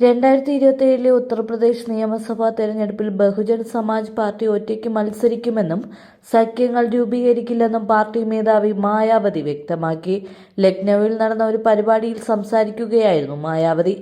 രണ്ടായിരത്തി ഇരുപത്തിയേഴിലെ ഉത്തർപ്രദേശ് നിയമസഭാ തെരഞ്ഞെടുപ്പിൽ ബഹുജൻ സമാജ് പാർട്ടി ഒറ്റയ്ക്ക് മത്സരിക്കുമെന്നും സഖ്യങ്ങൾ രൂപീകരിക്കില്ലെന്നും പാർട്ടി മേധാവി മായാവതി വ്യക്തമാക്കി. ലക്നൌവിൽ നടന്ന ഒരു പരിപാടിയിൽ സംസാരിക്കുകയായിരുന്നു മായാവതി.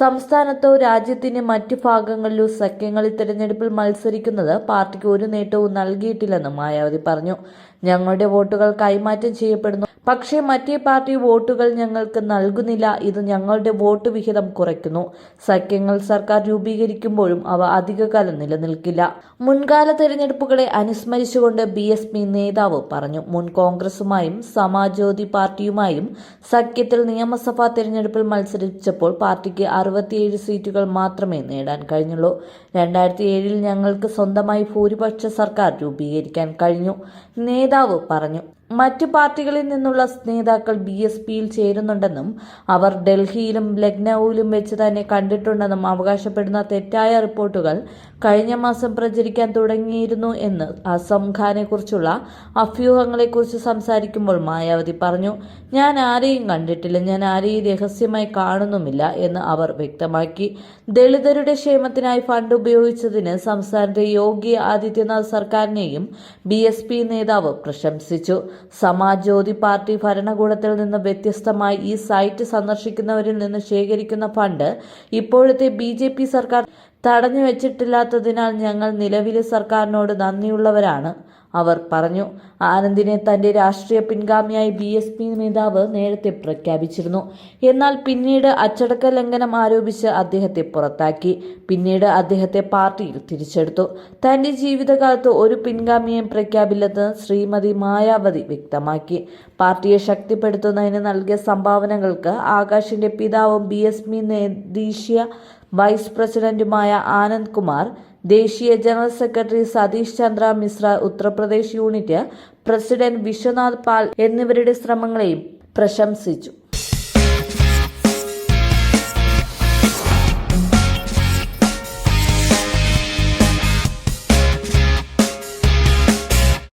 സംസ്ഥാനത്തോ രാജ്യത്തിന്റെ മറ്റ് ഭാഗങ്ങളിലോ സഖ്യങ്ങളിൽ തെരഞ്ഞെടുപ്പിൽ മത്സരിക്കുന്നത് പാർട്ടിക്ക് ഒരു നേട്ടവും നൽകിയിട്ടില്ലെന്നും മായാവതി പറഞ്ഞു. ഞങ്ങളുടെ വോട്ടുകൾ കൈമാറ്റം ചെയ്യപ്പെടുന്നു. പക്ഷേ മറ്റേ പാർട്ടി വോട്ടുകൾ ഞങ്ങൾക്ക് നൽകുന്നില്ല. ഇത് ഞങ്ങളുടെ വോട്ട് വിഹിതം കുറയ്ക്കുന്നു. സഖ്യങ്ങൾ സർക്കാർ രൂപീകരിക്കുമ്പോഴും അവ അധികകാലം നിലനിൽക്കില്ല. മുൻകാല തെരഞ്ഞെടുപ്പുകളെ അനുസ്മരിച്ചുകൊണ്ട് ബി എസ് പി നേതാവ് പറഞ്ഞു. മുൻ കോൺഗ്രസുമായും സമാജ്വാദി പാർട്ടിയുമായും സഖ്യത്തിൽ നിയമസഭാ തെരഞ്ഞെടുപ്പിൽ മത്സരിച്ചപ്പോൾ പാർട്ടിക്ക് അറുപത്തിയേഴ് സീറ്റുകൾ മാത്രമേ നേടാൻ കഴിഞ്ഞുള്ളൂ. രണ്ടായിരത്തി ഏഴിൽ ഞങ്ങൾക്ക് സ്വന്തമായി ഭൂരിപക്ഷ സർക്കാർ രൂപീകരിക്കാൻ കഴിഞ്ഞു നേതാവ് പറഞ്ഞു. മറ്റു പാർട്ടികളിൽ നിന്നുള്ള നേതാക്കൾ ബി എസ് പിയിൽ ചേരുന്നുണ്ടെന്നും അവർ ഡൽഹിയിലും ലക്നൌവിലും വെച്ച് തന്നെ കണ്ടിട്ടുണ്ടെന്നും അവകാശപ്പെടുന്ന തെറ്റായ റിപ്പോർട്ടുകൾ കഴിഞ്ഞ മാസം പ്രചരിക്കാൻ തുടങ്ങിയിരുന്നു എന്ന് അസം ഖാനെക്കുറിച്ചുള്ള അഭ്യൂഹങ്ങളെക്കുറിച്ച് സംസാരിക്കുമ്പോൾ മായാവതി പറഞ്ഞു ഞാൻ ആരെയും കണ്ടിട്ടില്ല. ഞാൻ ആരെയും രഹസ്യമായി കാണുന്നുമില്ല എന്ന് അവർ വ്യക്തമാക്കി. ദളിതരുടെ ക്ഷേമത്തിനായി ഫണ്ട് ഉപയോഗിച്ചതിന് സംസ്ഥാനത്തെ യോഗി ആദിത്യനാഥ് സർക്കാരിനെയും ബി എസ് പി നേതാവ് പ്രശംസിച്ചു. സമാജ്വാദി പാർട്ടി ഭരണകൂടത്തിൽ നിന്ന് വ്യത്യസ്തമായി ഈ സൈറ്റ് സന്ദർശിക്കുന്നവരിൽ നിന്ന് ശേഖരിക്കുന്ന ഫണ്ട് ഇപ്പോഴത്തെ ബി സർക്കാർ തടഞ്ഞു വെച്ചിട്ടില്ലാത്തതിനാൽ ഞങ്ങൾ നിലവിലെ സർക്കാരിനോട് നന്ദിയുള്ളവരാണ് അവർ പറഞ്ഞു. ആനന്ദിനെ തന്റെ രാഷ്ട്രീയ പിൻഗാമിയായി ബി എസ് പി നേതാവ് നേരത്തെ പ്രഖ്യാപിച്ചിരുന്നു. എന്നാൽ പിന്നീട് അച്ചടക്ക ലംഘനം ആരോപിച്ച് അദ്ദേഹത്തെ പുറത്താക്കി. പിന്നീട് അദ്ദേഹത്തെ പാർട്ടിയിൽ തിരിച്ചെടുത്തു. തന്റെ ജീവിതകാലത്ത് ഒരു പിൻഗാമിയെയും പ്രഖ്യാപില്ലെന്ന് ശ്രീമതി മായാവതി വ്യക്തമാക്കി. പാർട്ടിയെ ശക്തിപ്പെടുത്തുന്നതിന് നൽകിയ സംഭാവനകൾക്ക് ആകാശിന്റെ പിതാവും ബി എസ് പി ദേശീയ വൈസ് പ്രസിഡന്റുമായ ആനന്ദ് കുമാർ ദേശീയ general secretary Satish Chandra Mishra Uttar Pradesh unit president Vishwanath Pal എന്നിവരുടെ ശ്രമങ്ങളെയും പ്രശംസിച്ചു.